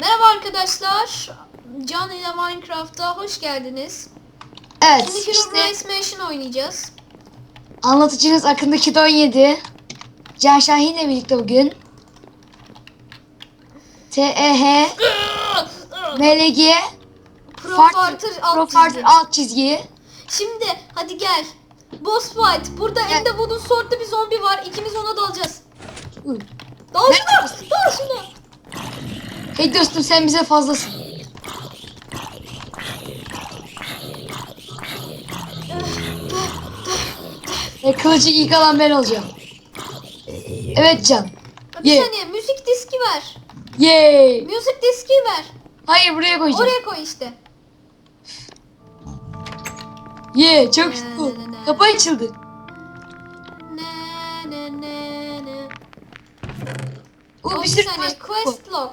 Merhaba arkadaşlar. Can ile Minecraft'a hoş geldiniz. Evet Şimdi işte Herobrine Mansion oynayacağız. anlatıcınız Akındaki 17. Can Şahin'le birlikte bugün. TEH MLG Profartır alt çizgi. alt çizgi. Şimdi hadi gel. Boss fight. Burada elde bunun sortlu bir zombi var. İkimiz ona dalacağız. Dal şuna. Dal şuna. Hey dostum sen bize fazlasın. E, kılıcı ilk alan ben olacağım. Evet Can. Bir Ye. saniye müzik diski ver. Yay. Müzik diski ver. Hayır buraya koyacağım. Oraya koy işte. Ye çok cool. Kapı açıldı. Ne ne ne ne. O O bir sürü saniye. Quest log.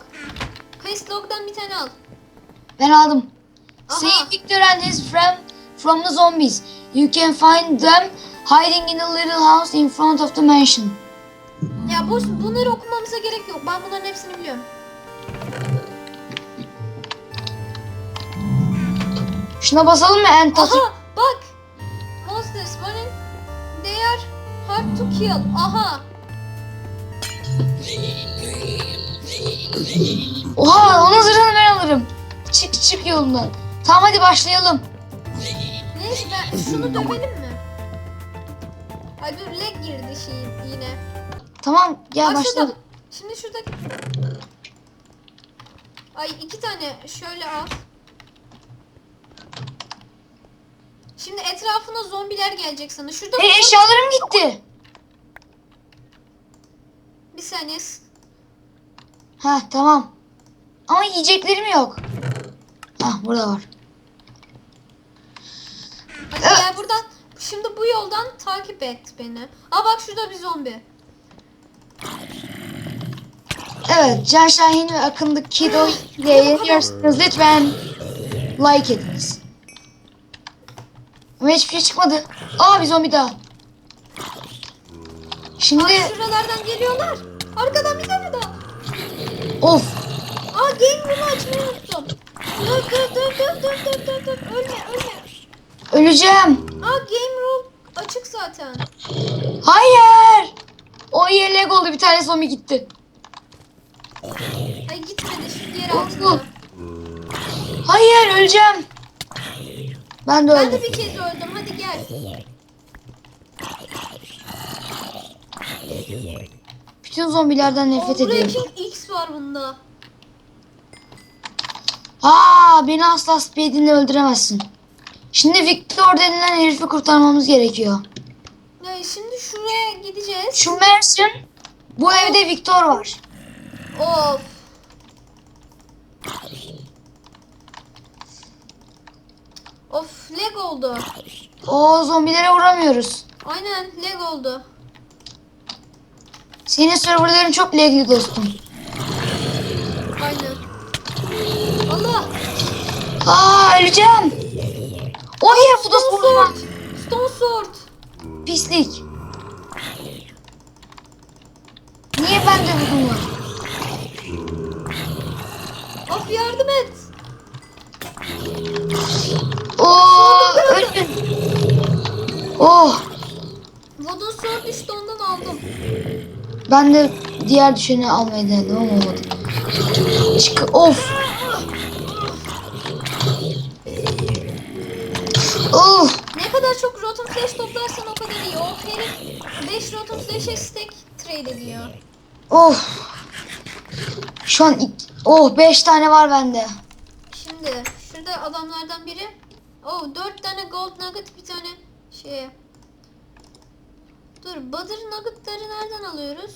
Quest log'dan bir tane al. Ben aldım. Aha. Save Victor and his friend from the zombies. You can find them hiding in a little house in front of the mansion. Ya boş bunları okumamıza gerek yok. Ben bunların hepsini biliyorum. Şuna basalım mı? En tatlı. Aha bak. Monsters running. They are hard to kill. Aha. Oha onun zırhını ben alırım. Çık çık yolumdan. Tamam hadi başlayalım. Neyse ben şunu dövelim mi? Ay dur lag girdi şey yine. Tamam gel Başladım. başlayalım. Şimdi şurada... Ay iki tane şöyle al. Şimdi etrafına zombiler gelecek sana. Şurada Hey eşyalarım gitti. Saniye. Ha tamam. Ama yiyeceklerim yok. Ha burada var. Hadi gel buradan. Şimdi bu yoldan takip et beni. Aa bak şurada bir zombi. Evet Can Şahin ve Akın'daki Kido ile. Lütfen like ediniz. Ama hiçbir şey çıkmadı. Aa bir zombi daha. Şimdi Aa şuralardan geliyorlar. Arkadan bir tane daha. of Aa game room'u açmayı unuttum. Dur dur dur dur dur dur dur dur. Ölme ölme. öleceğim. Aa game room açık zaten. Hayır. O lag oldu bir tane zombi gitti. Ay gitmedi şu diğer altında. Hayır öleceğim. Ben de Ben öldüm. de bir kez öldüm. Hadi gel. Bütün zombilerden nefret Oh, ediyorum. X var bunda. Aa beni asla speedinle öldüremezsin. Şimdi Victor denilen herifi kurtarmamız gerekiyor. Ya şimdi şuraya gideceğiz. Şu Mersin bu evde Victor var. Of. Of lag oldu. O zombilere vuramıyoruz. Aynen lag oldu. Senin serverların çok lagli dostum. Aynen. Allah. Aa öleceğim. O yer bu da Stone sword. Stone sword. Pislik. Niye bende bunun var? Of yardım et. Oo öldüm. Oh Wooden sword düştü ondan aldım. Ben de diğer düşeni almayı denedim ama olmadı. Çık of. Of. Ne kadar çok rotten flesh toplarsan o kadar iyi. O herif 5 rotten flash'e stack trade ediyor. Of. Şu an oh 5 tane var bende. Şimdi şurada adamlardan biri. Oh 4 tane gold nugget bir tane şey. Dur butter nuggetları nereden alıyoruz?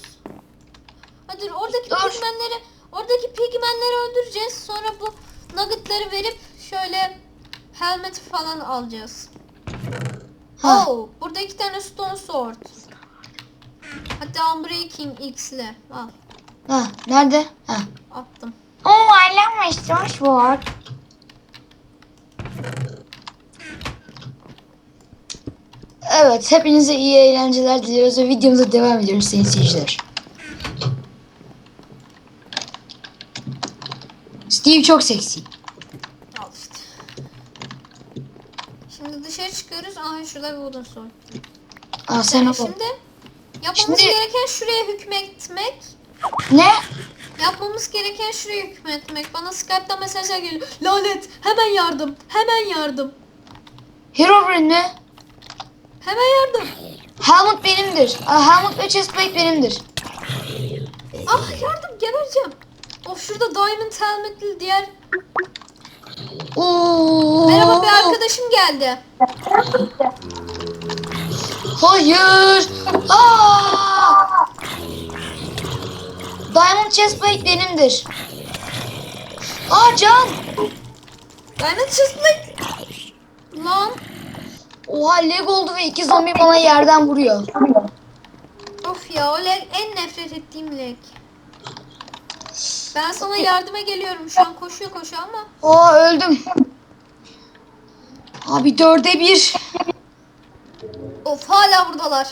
Ha dur oradaki Dur. pigmenleri oradaki pigmenleri öldüreceğiz. Sonra bu nuggetları verip şöyle helmet falan alacağız. Ha. Oh burada iki tane stone sword. Hatta unbreaking X ile al Ha nerede? Ha. attım. Oh I love my Star Sword. Evet, hepinize iyi eğlenceler diliyoruz ve videomuza devam ediyoruz sayın seyirciler. Steve çok seksi. Al işte. Şimdi dışarı çıkıyoruz. Aha şurada bir wooden sword. Aa sen o. Şimdi yapmamız Şimdi- gereken şuraya hükmetmek. Ne? Yapmamız gereken şuraya hükmetmek. Bana Skype'dan mesajlar geliyor. Lanet. Hemen yardım. Hemen yardım. Herobrine mi? Hemen yardım. Helmut benimdir. Helmut ve chestplate benimdir. Ah yardım gebereceğim. Of şurada Diamond Helmet'li diğer... Oo. Merhaba bir arkadaşım geldi. Hayır. Aa! Diamond chestplate benimdir. Aa Can. Diamond Chestplate. Lan. Oha leg oldu ve iki zombi bana yerden vuruyor. Of ya o leg en nefret ettiğim leg. Ben sana yardıma geliyorum şu an koşuyor koşuyor ama. Aa öldüm. Abi dörde bir. Of hala buradalar.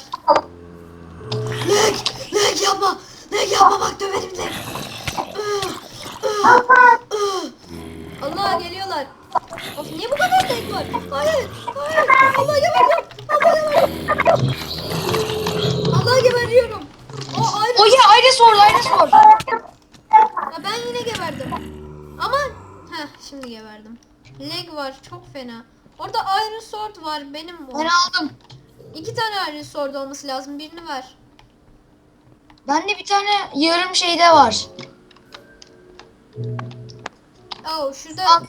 Leg, leg yapma. Leg yapma bak döverim leg. Allah geliyorlar. Of niye bu kadar leg var? Hayır, hayır. Allah gebereceğim. Allah gebereceğim. Allah geberiyorum. O ayrı. O ya ayrı sor ayrı sor. Ya ben yine geberdim. Ama heh şimdi geberdim. Leg var çok fena. Orada Iron Sword var benim bu. Ben aldım. İki tane Iron Sword olması lazım birini ver. Bende bir tane yarım şeyde var. Oh şurada Al.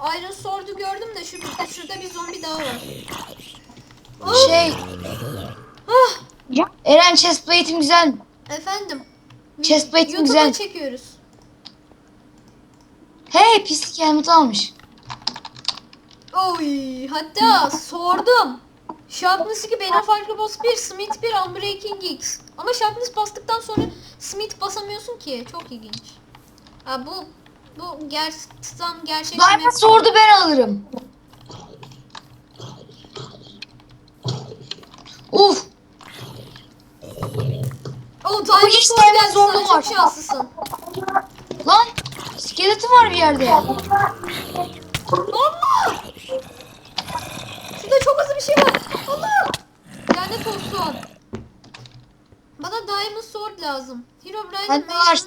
Iron Sword'u gördüm de şurada, şurada bir zombi daha var. Oh, Şey. ah, Eren chestplate'im güzel mi? efendim. Chestplate'im YouTube'a güzel. çekiyoruz. Hey pislik helmut almış. Oy hatta sordum. Sharpness 2 benim farklı boss 1, Smith 1, Unbreaking X. Ama Sharpness bastıktan sonra Smith basamıyorsun ki. Çok ilginç. Ha bu bu ger tam gerçek bir Diamond map. Sword'u ben alırım. Uf. Oh Diamond hiç Sword'um sana var. çok şanslısın. Lan. İskeleti var bir yerde. Allah! Şurada çok hızlı bir şey var. Allah! Lanet olsun. Bana Diamond Sword lazım. Hero Brian var.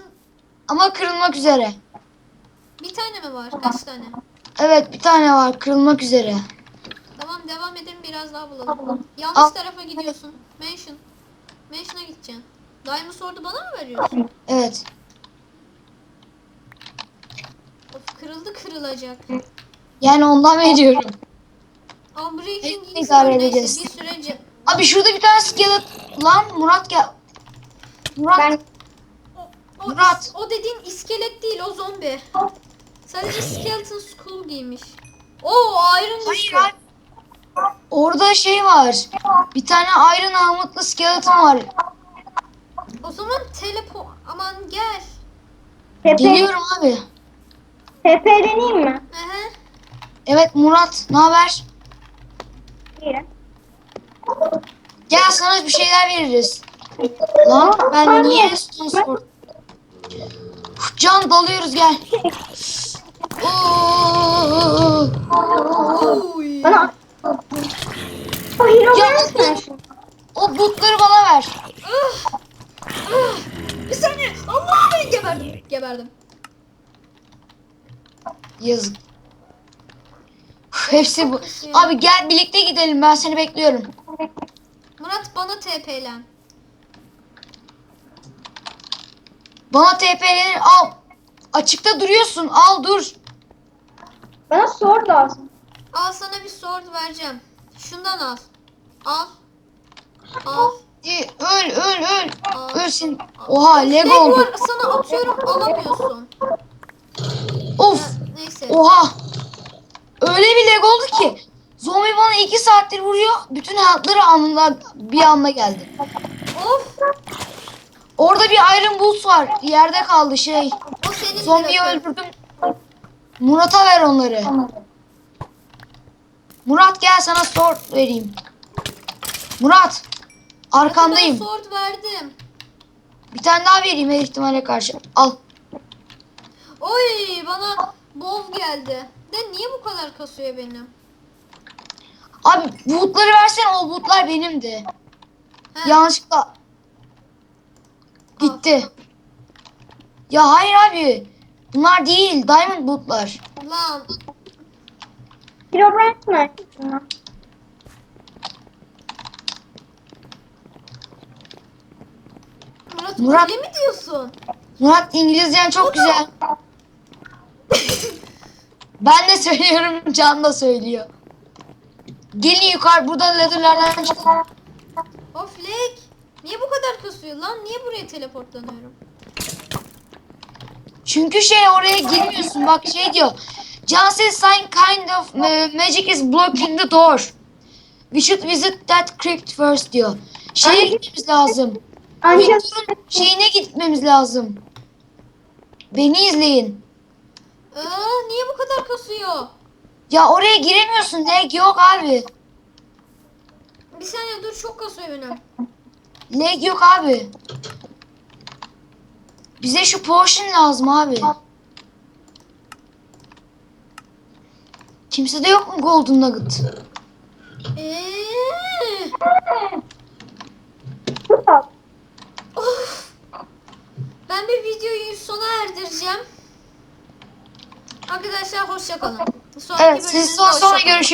Ama kırılmak üzere. Bir tane mi var? Kaç tane? Evet bir tane var kırılmak üzere. Tamam devam edelim biraz daha bulalım. Yanlış Al. tarafa gidiyorsun. Mansion. Mansion'a gideceksin. Diamond Sword'u bana mı veriyorsun? Evet. Of kırıldı kırılacak. Yani ondan veriyorum. Unbreaking X idare var neyse edeceğiz. bir sürece. Abi şurada bir tane iskelet. Lan Murat gel. Murat. O, o, Murat. o dediğin iskelet değil o zombi. Sadece skeleton skull giymiş. Oo Iron hayır. Orada şey var. Bir tane Iron Helmet'lı skeleton var. O zaman telepo aman gel. Tepe, Geliyorum abi. tepeleneyim mi? Aha. Evet Murat, ne haber? İyi. Gel sana bir şeyler veririz. Lan ben niye stone? Uf, Can dalıyoruz gel. Oo. Oy. Bana... O hero Ya, versin. O butları bana ver. Ah! Bir saniye. Allah ben geberdim. Geberdim. Yazık. Uf, Hepsi bu. Abi gel birlikte gidelim ben seni bekliyorum. Murat bana TP'len. Bana TP'leri al. Açıkta duruyorsun al dur. Bana sword lazım. Al sana bir sword vereceğim. Şundan al. Al. Al. Ee, Öl öl öl. Al. Ölsün. Oha leg Leg oldu. var sana atıyorum alamıyorsun. Of. Ha, neyse. Oha. Öyle bir lag oldu ki. Zombi bana iki saattir vuruyor. Bütün hayatları anında bir anda geldi. Of. Orada bir Iron Boots var. Yerde kaldı şey. O senin Zombiyi tarafın. öldürdüm. Murat'a ver onları. Murat gel sana sword vereyim. Murat. Arkandayım. Ben sword verdim. Bir tane daha vereyim her ihtimale karşı. Al. Oy bana bov geldi. De niye bu kadar kasıyor benim? Abi bulutları versene o bulutlar benimdi. He, Yanlışlıkla gitti. Ya hayır abi. Bunlar değil. Diamond bulutlar. Lan Herobrine mi lan? Murat, Murat- öyle mi diyorsun? Murat İngilizcen çok güzel. Ben de söylüyorum. Can da söylüyor. Gelin yukarı. Burada ladderlardan çıkın. Of Lek. Niye bu kadar kasıyor lan? Niye buraya teleportlanıyorum? Çünkü şey oraya girmiyorsun. Bak şey diyor. Says some kind of magic is blocking the door. We should visit that crypt first diyor. Şeye gitmemiz lazım. Victor'un şeyine gitmemiz lazım. Beni izleyin. Aa, niye bu kadar kasıyor? Ya oraya giremiyorsun. Leg yok abi. Bir saniye dur çok kasıyor benim. Leg yok abi. Bize şu potion lazım abi. Kimsede yok mu golden nugget? Of. Ben bir videoyu sona erdireceğim. Arkadaşlar hoşça kalın. Sonraki Evet siz bölümümüzde sonra, görüşürüz.